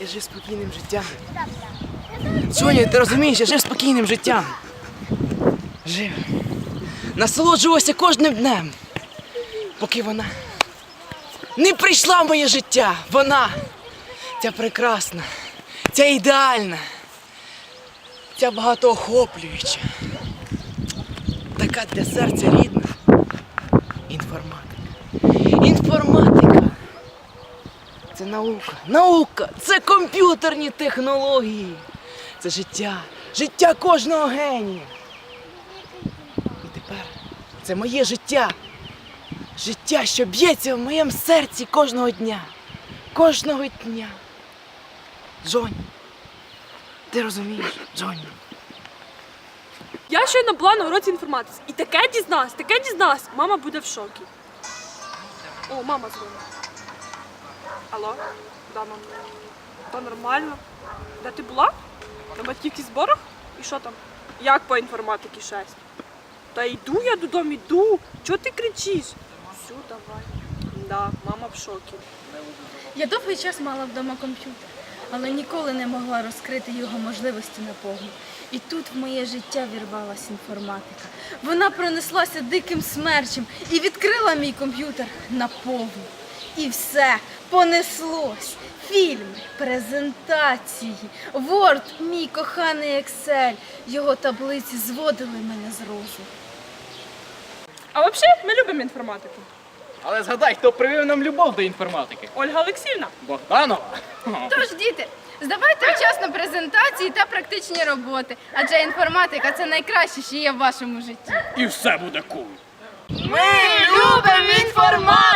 Я жив спокійним життям. Соня, ти розумієш, я жив спокійним життям. Жив. Насолоджувався кожним днем. Поки вона не прийшла в моє життя. Вона, ця прекрасна, ця ідеальна, ця багатоохоплююча. Така для серця рідна. Інформатика. Інформатика. Це наука. Наука! Це комп'ютерні технології. Це життя. Життя кожного генія. І тепер це моє життя. Життя, що б'ється в моєму серці кожного дня. Кожного дня. Джонь. Ти розумієш, Джонь? Я щойно була на уроці інформатики. І таке дізналась, таке дізналась. Мама буде в шокі. О, мама дзвонить. Алло? Да, мам. Та нормально. Де ти була? На батьківських зборах? І що там? Як по інформатиці 6? Та йду я додому, йду. Чого ти кричиш? Все, давай. Да, мама в шокі. Я довгий час мала вдома комп'ютер, але ніколи не могла розкрити його можливості наповну. І тут в моє життя вірвалась інформатика. Вона пронеслася диким смерчем і відкрила мій комп'ютер наповну. І все понеслось. Фільми, презентації, Word, мій коханий Excel. Його таблиці зводили мене з розуму. А взагалі ми любимо інформатику. Але згадай, хто привив нам любов до інформатики? Ольга Олексіївна. Богданова. Тож, діти, здавайте вчасно презентації та практичні роботи, адже інформатика це найкраще, що є в вашому житті. І все буде кул. Ми любимо!